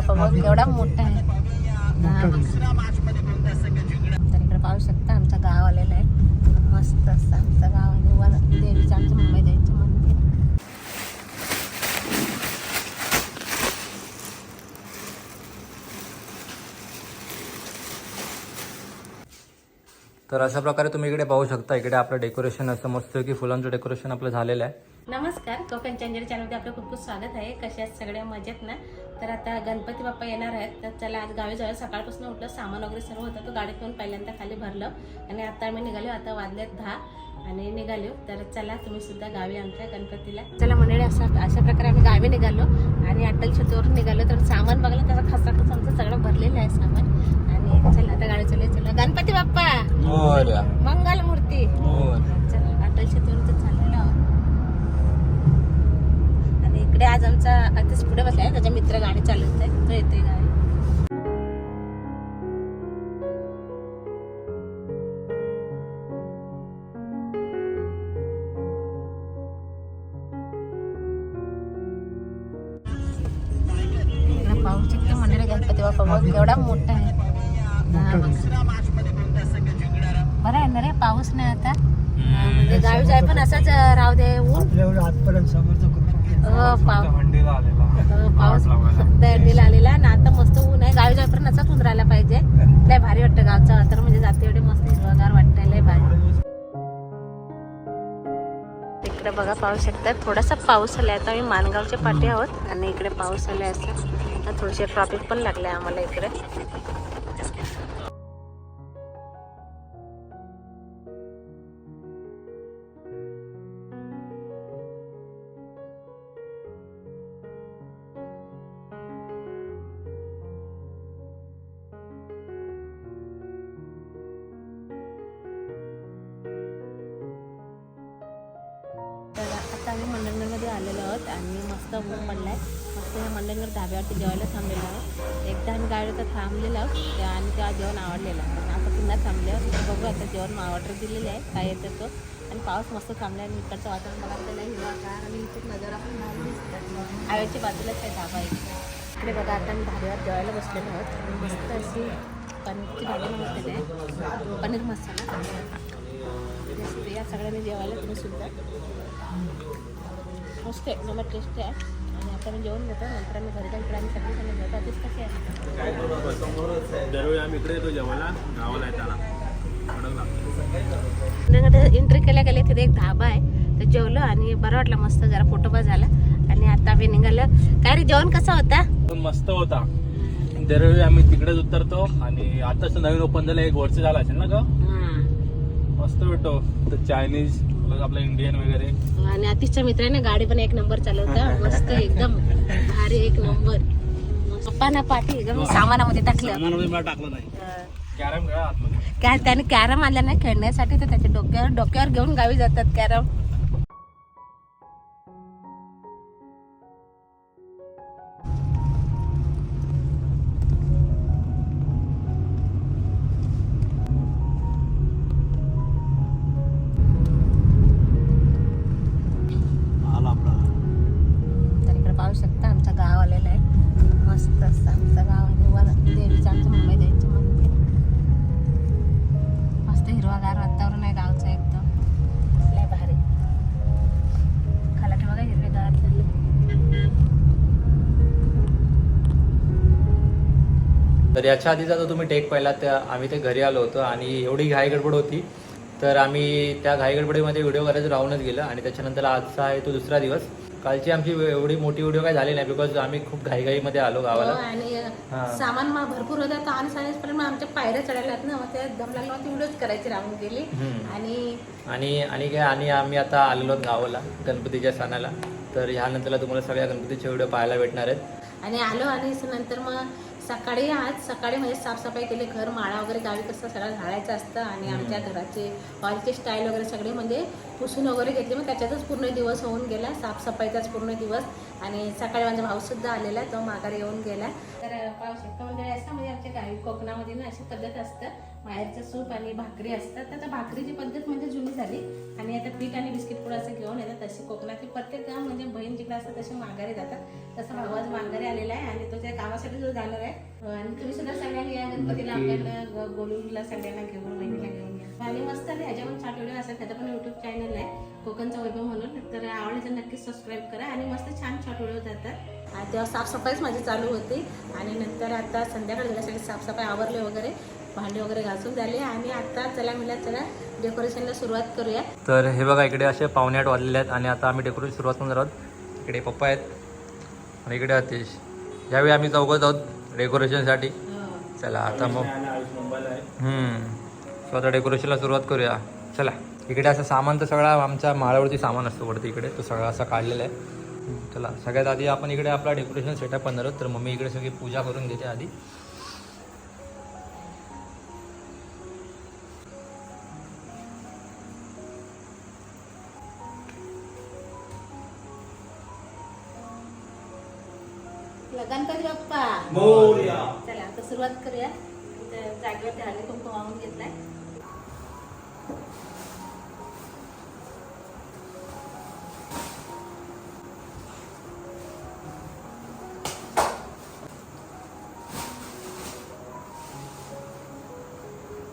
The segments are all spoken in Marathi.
बघ केवढा मोठा आहे. तर इकडे पाहू शकता आमचं गाव आलेलं आहे. मस्त असतं आमचं गाव वर देवीचं आमचं मुंबई देवीचं. तर अशा प्रकारे तुम्ही इकडे पाहू शकता इकडे आपलं डेकोरेशन असं मस्त की फुलांचं डेकोरेशन आपलं झालेलं आहे. नमस्कार कोकण चंजर चॅनलमध्ये आपलं खूप खूप स्वागत आहे. कशा सगळ्या? मजेत ना? तर आता गणपती बाप्पा येणार आहेत. तर चला आज गावी जाऊया. सकाळपासून उठलं सामान वगैरे सर्व होतं. तो गाडीत घेऊन पहिल्यांदा खाली भरलं. आणि आता आम्ही निघालो आता वाजलेत दहा. आणि निघालो. तर चला तुम्ही सुद्धा गावी आमच्या गणपतीला. चला मंडळी असं अशा प्रकारे आम्ही गावी निघालो. आणि अटल शेतीवरून निघालो. तर सामान बघलं त्याचा खसाखस आमचं सगळं भरलेलं आहे सामान. चला आता गाडी चालू चला. गणपती बाप्पा! मंगल मूर्ती चला अटल छतवरून चाललेलो आणि इकडे आज आमचा आताच पुढे बसलाय त्याच्या मित्र गाडी चालवत आहे तो येतोय गाडी बरं आहे ना रे? पाऊस नाही आता. म्हणजे गावी जाय पण असंच राहू दे ऊन. आपल्यावर आजपर्यंत समर्थ हो, पाव- हंडीला आलेला. हो, पाऊस दंडीला आलेला. आणि आता मस्त ऊन आहे. गावी जाईपर्यंत असाच ऊन राहायला पाहिजे. लय भारी वाटतं गावचं वातावरण. म्हणजे जाते एवढे मस्त हिरवगार वाटतंय लय भारी. इकडे बघा पाहू शकता थोडासा पाऊस आलाय. आता आम्ही मानगावच्या पाठी आहोत आणि इकडे पाऊस आलाय असं. थोडीशी ट्रॉफिक पण लागले आम्हाला इकडे. मस्त या मंडणगड धाब्यावरती जेवायला थांबलेलो आहोत. एकदा आम्ही गाडीवर थांबलेलो आहोत आणि तेव्हा जेवण आवडलेलं. आता पुन्हा थांबल्यावर बघू आता जेवण ऑर्डर दिलेली आहे काय येतं तो. आणि पाऊस मस्त थांबला आणि इकडचं वातावरण बघायला नाही हिरवागार आणि इथे नजर आपण भारी दिसतात बाजूलाच आहे धाबा इथे इकडे बघा आता आम्ही धाब्यावर जेवायला बसलेलो आहोत. मस्त अशी पनीरची भाजी बनवलेली आहे. पनीर मसाला. या सगळ्यांनी जेवायला तुम्ही सुद्धा. मस्त आहे नंबर टेस्ट आहे. मी जेवण घेतो नंतर आम्ही घरी जाऊन आम्ही सगळी जण जेवतो. आधीच आहे? दरवेळी आम्ही इकडे येतो जेवायला गावाला येताना. कडकला एंट्री केल्या गेले तिथे एक धाबा आहे. तर जेवलो आणि बरं वाटलं मस्त जरा फोटोबा झाला. आणि आता आम्ही निघालो. काय रे जेवण कसं होता? मस्त होता. दरवेळी आम्ही तिकडेच उतरतो आणि आताच नवीन ओपन झालं एक वर्ष झालं असेल ना ग? मस्त भेटतो तर चायनीज आपलं इंडियन वगैरे. आणि अतिशच्या मित्राने गाडी पण एक नंबर चालवता. मस्त एकदम भारी एक नंबर. पप्पा ना पाठी एकदम सामानामध्ये टाकलं. सामानामध्ये मला टाकलं नाही. कॅरम खेळा आतमध्ये. काय त्याने कॅरम आणला ना खेळण्यासाठी तर त्याच्या डोक्यावर डोक्यावर घेऊन गावी जातात कॅरम. तर याच्या आधीचा जो तुम्ही टेक पाहिला त्या आम्ही ते घरी आलो होतो आणि एवढी घाई गडबड होती. तर आम्ही त्या घाई गडबडीमध्ये व्हिडिओ करायचं राहूनच गेलं आणि त्याच्यानंतर आजचा आहे तो दुसरा दिवस. कालची आमची एवढी मोठी व्हिडिओ काय झाली नाही बिकॉज आम्ही खूप घाईघाईमध्ये आलो गावाला. आणि हा. सामान भरपूर होतं. तर आणि साडेपर्यंत आमच्या पायऱ्या चढायला ना मग दम लागला व्हिडिओच करायची राहून गेली. आणि आणि आणि काय आणि आम्ही आता आलेलो गावाला गणपतीच्या सणाला. तर ह्यानंतरला तुम्हाला सगळ्या गणपतीचे व्हिडिओ पाहायला भेटणार आहेत. आणि आलो आणि नंतर मग सकाळी आज सकाळी म्हणजे साफसफाई केली घर माळा वगैरे गावी कसं सगळं झाडायचं असतं आणि आमच्या घराचे हॉलचे स्टाईल वगैरे सगळे म्हणजे पुसून वगैरे घेतले. मग त्याच्यातच पूर्ण दिवस होऊन गेला साफसफाईचाच पूर्ण दिवस. आणि सकाळी माझा भाऊ सुद्धा आलेला तो माघारी येऊन गेला तर पाऊस शकतो म्हणजे असं म्हणजे आमच्या गावी कोकणामध्ये ना अशी पद्धत असतं. बाहेरचं सूप आणि भाकरी असतात. तर आता भाकरीची पद्धत म्हणजे जुनी झाली. आणि आता पीठ आणि बिस्किट पुढं असं घेऊन येतात तशी कोकणातली प्रत्येक गाव म्हणजे बहीण जिकडे असतात तसे माघारी जातात. तसं आज माघारी आलेला आहे आणि तो त्या कामासाठी जो जाणार आहे आणि तुम्ही सुद्धा सगळ्यांनी या गणपतीला आपल्याला गोलूला सगळ्यांना घेऊन बहिणीला घेऊन या. आणि मस्त आहे ह्याच्या पण छान व्हिडिओ असतात त्याचा पण युट्यूब चॅनल आहे कोकणचा वैभव म्हणून. तर आवडले तर नक्कीच सबस्क्राईब करा आणि मस्त छान शॉर्ट व्हिडिओ जातात. आणि तेव्हा साफसफाईच माझी चालू होती. आणि नंतर आता संध्याकाळ झाल्यासाठी साफसफाई आवरले वगैरे भांडे वगैरे घासून झाले. आणि आता चला मिळा चला डेकोरेशनला सुरुवात करूया. तर हे बघा इकडे असे पाहुणे आठ वाजलेले आहेत आणि आता आम्ही डेकोरेशन सुरुवात करणार आहोत. इकडे पप्पा आहेत आणि इकडे अतिश. यावेळी आम्ही चौकत आहोत डेकोरेशनसाठी चला आता मग हम्म. सो आता डेकोरेशनला सुरुवात करूया. चला इकडे असं सामान तर सगळा आमच्या माळावरती सामान असतो वरती इकडे. तो सगळा असा काढलेला आहे. चला सगळ्यात आधी आपण इकडे आपला डेकोरेशन सेटअप करणार आहोत. तर मम्मी इकडे सगळी पूजा करून घेते आधी. गणपती बाप्पा मोरया. चला आता सुरुवात करूया. इथं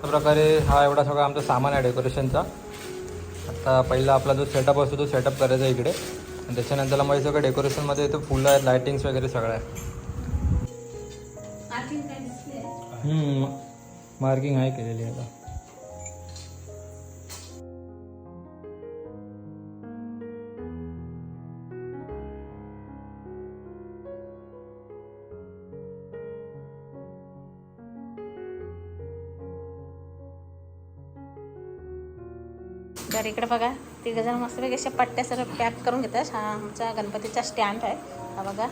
अशा प्रकारे हा एवढा सगळा आमचा सामान आहे डेकोरेशनचा आता पहिला आपला जो सेटअप असतो तो सेटअप करायचा आहे इकडे. आणि त्याच्यानंतरला मग सगळं डेकोरेशनमध्ये येतं फुलं आहेत लायटिंग्स वगैरे सगळं आहे. मार्किंग आहे केलेली आता. तर इकडे बघा तिघ जण मस्तपैकी अशा पट्ट्या सर्व पॅक करून घेतात. हा आमचा गणपतीचा स्टँड आहे. हा बघा.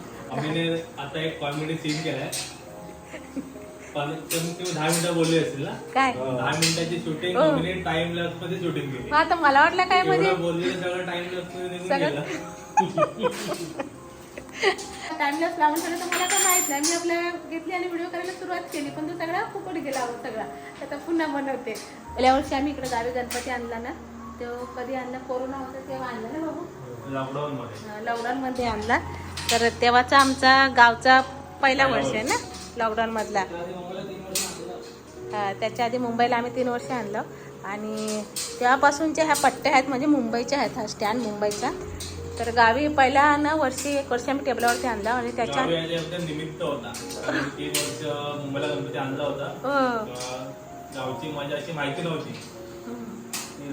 आता एक कॉमेडी सीन केलाय. पण कमीत कमी दहा मिनिटं बोलले असतील ना? काय? दहा मिनिटाची शूटिंग हो. आम्ही टाइम लॅप्समध्ये शूटिंग केली. मग आता मला वाटलं काय मध्ये? बोललेलं सगळं टाइम लॅप्समध्ये सगळं- गेलं टाइमलेस लावून सगळं तर काय माहीत नाही. मी आपल्या घेतली आणि व्हिडिओ करायला सुरुवात केली पण तो सगळा फुकट गेला अहो सगळा. आता पुन्हा बनवते. गेल्या वर्षी आम्ही इकडे गावी गणपती आणला ना तो कधी आणला? कोरोना होता तेव्हा आणला ना बाबू? लॉकडाऊनमध्ये. आणला. तर तेव्हाचा आमचा गावचा पहिला वर्ष आहे ना लॉकडाऊनमधला. त्याच्या आधी मुंबईला आम्ही तीन वर्ष आणलं. आणि तेव्हापासूनच्या ह्या पट्ट्या आहेत म्हणजे मुंबईच्या आहेत हा स्टँड मुंबईचा. तर गावी पहिला ना वर्षी एक वर्ष आम्ही टेबलावरती आणला. आणि त्याच्या निमित्त होता. आम्ही तीन वर्ष मुंबईला गणपती आणला होता. हो. गावची मजा अशी माहिती नव्हती.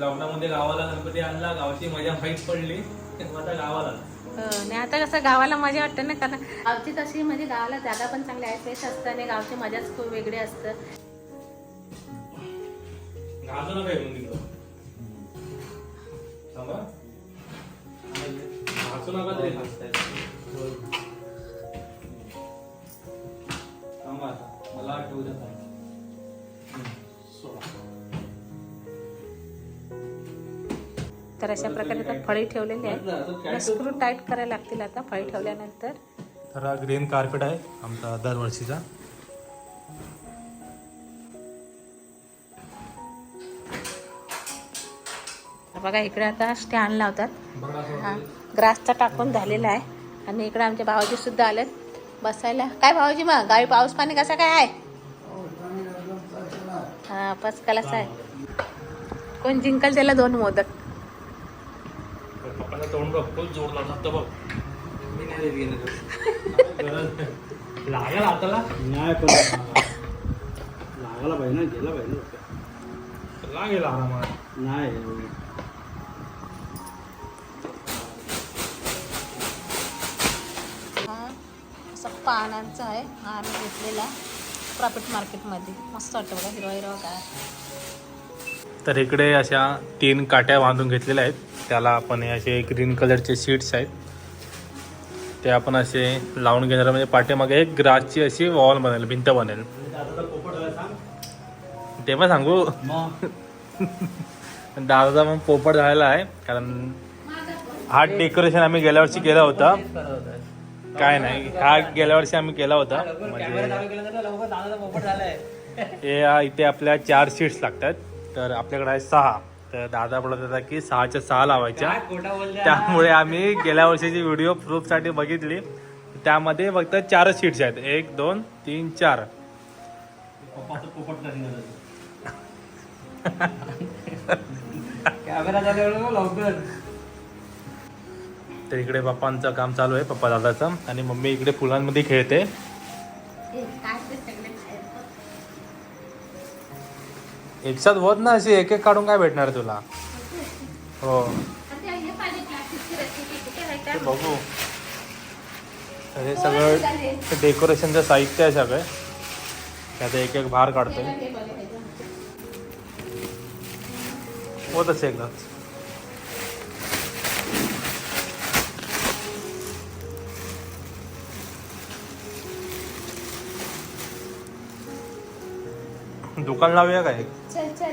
हम्म. लॉकडाऊन मध्ये गावाला गणपती आणला गावची मजा माहीत पडली आता गावाला. हो, आता कसं गावाला मजा वाटते ना कारण गावची तशी म्हणजे गावाला जागा पण चांगली आहे फ्रेश असतं आणि गावची मजाच खूप वेगळी असतं. घालतो ना काय तिकडं थांबा. घासू नका तरी थांबा आता. मला ठेवू द्या थांबा. तर अशा प्रकारे आता फळी ठेवलेली आहे स्क्रू टाईट करायला लागतील आता फळी ठेवल्यानंतर. तर हा ग्रीन कार्पेट आहे आमचा दरवर्षीचा. बघा इकडे आता स्टँड लावतात. हा ग्रासचा टाकून झालेला आहे. आणि इकडे आमचे भावाजी सुद्धा आलेत बसायला. काय भावाजी मग? गावी पाऊस पाणी कसा काय आहे? हा बस कलासा आहे. कोण जिंकल त्याला दोन मोदक. तोंड बघ फुल जोर लावतात तर बघ. गरज- लागेल हाताला? नाही पण लागायला पाहिजे ना गेला पाहिजे ना. लागेल आरामात. नाही. हा पानांचा आहे हा आम्ही घेतलेला. प्रॉफिट मार्केटमध्ये मस्त वाटतं बघा हिरवा हिरवा काय तर इकडे अशा तीन काट्या बांधून घेतलेल्या आहेत. त्याला आपण हे असे ग्रीन कलरचे सीट्स आहेत. ते आपण असे लावून घेणार म्हणजे पाठीमागे एक ग्रासची अशी वॉल बनेल भिंत बनेल. ते पण सांगू दादाचा पण पोपट झालेला आहे कारण हा डेकोरेशन आम्ही गेल्या वर्षी केला होता. काय नाही हा गेल्या वर्षी आम्ही केला होता. म्हणजे हे इथे आपल्या चार सीट्स लागतात. तर आपल्याकडे आहे सहा. तर दादा बोलत होता की सहाच्या सहा लावायच्या. त्यामुळे आम्ही गेल्या वर्षीची व्हिडिओ प्रूफसाठी बघितली. त्यामध्ये फक्त चारच सीट्स आहेत. एक दोन तीन चार. तर इकडे पप्पांचं काम चालू आहे पप्पा दादाचं. आणि मम्मी इकडे फुलांमध्ये खेळते. ए, काय ते सगळे बाहेर बघ. एकसाथ होत ना अशी एक एक काढून काय भेटणार तुला हो ते का? बघू तर हे सगळं डेकोरेशनचं साहित्य आहे सगळं त्यात एक एक भार काढतोय हे बघायचं. होत असे एकदाच दुकान लावूया काय चल चल.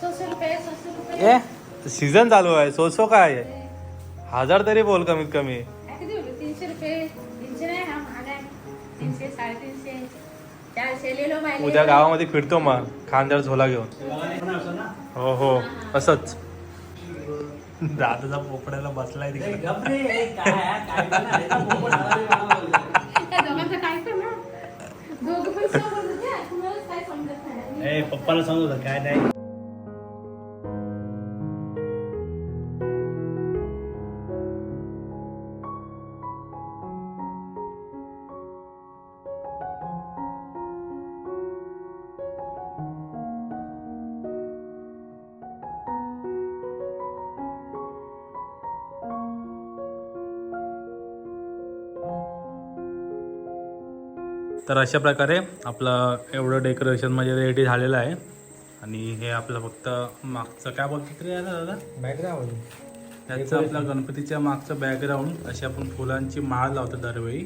सौशे रुपये सौशे रुपये. ए सीझन चालू आहे. सो सो काय? आहे हजार तरी बोल कमीत कमी. काय किती होते? तीनशे रुपये. तीनशे नाही हा महाग आहे. तीनशे साडेतीनशे. चारशे लिहिलो बाई. उद्या गावामध्ये फिरतो मग. खांद्यावर झोला घेऊन. हो हो. असंच. दादाचा पोपड्याला बसलाय तिकडे. त्या दोघांचं काय कर ना? दोघं पण सोबत होते तुम्हालाच काय समजत नाही ए पप्पाला सांगू काय नाही. तर अशा प्रकारे आपलं एवढं डेकोरेशन म्हणजे रेडी झालेलं आहे. आणि हे आपलं फक्त मागचं काय बोलतो तरी याला दादा? बॅकग्राऊंड त्याचं आपलं गणपतीच्या मागचं बॅकग्राऊंड अशी आपण फुलांची माळ लावतो दरवेळी.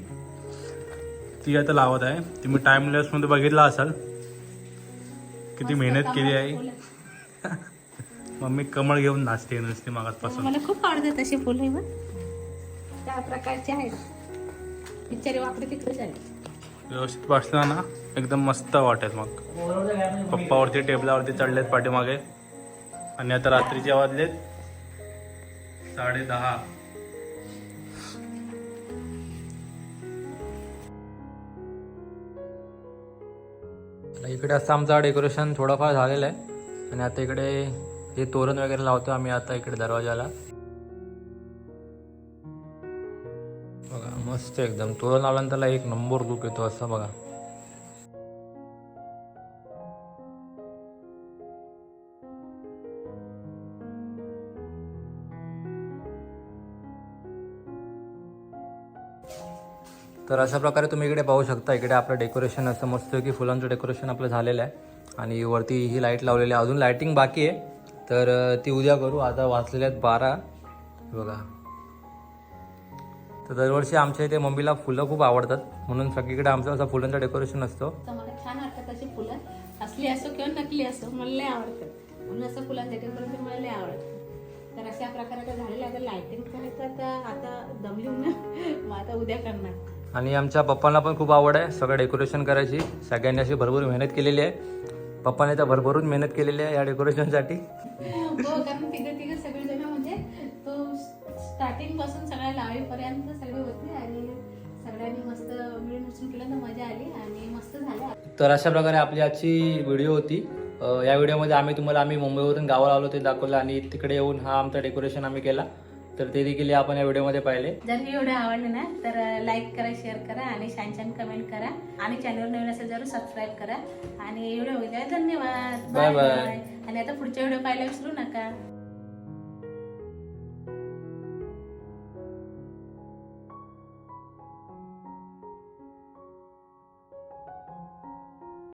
ती आता लावत आहे. तुम्ही टाइमलेसमध्ये बघितला असाल. किती मेहनत केली आहे. मम्मी कमळ घेऊन नाचते नुसती मागातपासून मला खूप आवडतात अशी फुलं मग त्या प्रकारचे आहेत. बिचारी वाकडे तिकडे झाले व्यवस्थित बसला ना एकदम मस्त वाटेल मग. पप्पावरती टेबलावरती चढलेत पाठीमागे. आणि आता रात्रीचे वाजलेत. साडे दहा. इकडे असं आमचं डेकोरेशन थोडंफार झालेलं आहे. आणि आता इकडे हे तोरण वगैरे लावतो आम्ही आता इकडे दरवाजाला. मस्त एकदम. तोरण त्याला एक नंबर लुक येतो असं बघा. तर अशा प्रकारे तुम्ही इकडे पाहू शकता इकडे आपलं डेकोरेशन असं मस्त की फुलांचं डेकोरेशन आपलं झालेलं आहे. आणि वरती ही लाइट लावलेली आहे. अजून लायटिंग बाकी आहे. तर ती उद्या करू. आता वाचलेल्या आहेत बारा. बघा. तर दरवर्षी आमच्या इथे मम्मीला फुलं खूप आवडतात. म्हणून सगळीकडे आमचं असं फुलांचं डेकोरेशन असतं. तर मला छान वाटतात अशी फुलं. असली असो किंवा नकली असो मला लय आवडतात म्हणून असं फुलांचं डेकोरेशन मला लय आवडतं. तर अशा प्रकारे आता झालेलं. आता लायटिंग करायचं आता आता दमली ना आता उद्या करणार. आणि आमच्या पप्पांना पण खूप आवड आहे सगळं डेकोरेशन करायची. सगळ्यांनी अशी भरपूर मेहनत केलेली आहे. पप्पाने तर भरभरून मेहनत केलेली आहे या डेकोरेशनसाठी तर अशा प्रकारे आपली आजची व्हिडिओ होती. या व्हिडिओमध्ये आम्ही तुम्हाला आम्ही मुंबईवरून गावाला आलो ते दाखवलं आणि तिकडे येऊन हा आमचा डेकोरेशन आम्ही केला. तर ते देखील आपण या व्हिडिओमध्ये पाहिले. जर ही व्हिडिओ आवडली ना तर लाईक करा शेअर करा आणि छान छान कमेंट करा. आणि चॅनलवर नवीन असेल जरूर सबस्क्राईब करा. आणि व्हिडिओ धन्यवाद. Bye. bye. आणि आता पुढच्या व्हिडिओ पाहायला विसरू नका.